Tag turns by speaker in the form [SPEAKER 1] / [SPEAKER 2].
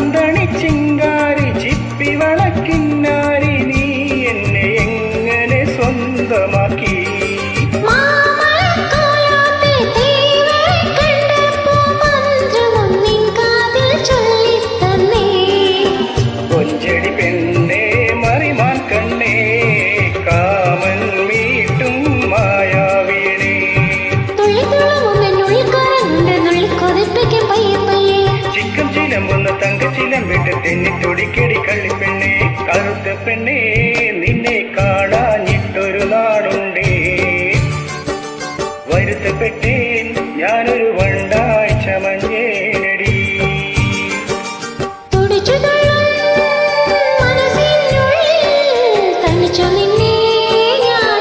[SPEAKER 1] കാന്തണി ചിങ്കാരി ചിപ്പി വളക്കിന്നാരി നീ എന്നെ എങ്ങനെ സ്വന്തമാക്കി? തെന്നിത്തൊടിക്കിടി കള്ളി പെണ്ണേ കറുത്ത പെണ്ണേ നിന്നെ കാണാഞ്ഞിട്ടൊരു നാടുണ്ടേ വരുത്തപ്പെട്ടേൻ ഞാനൊരു വണ്ടായി ചമഞ്ഞേനടി
[SPEAKER 2] തനിച്ചു നിന്നെ ഞാൻ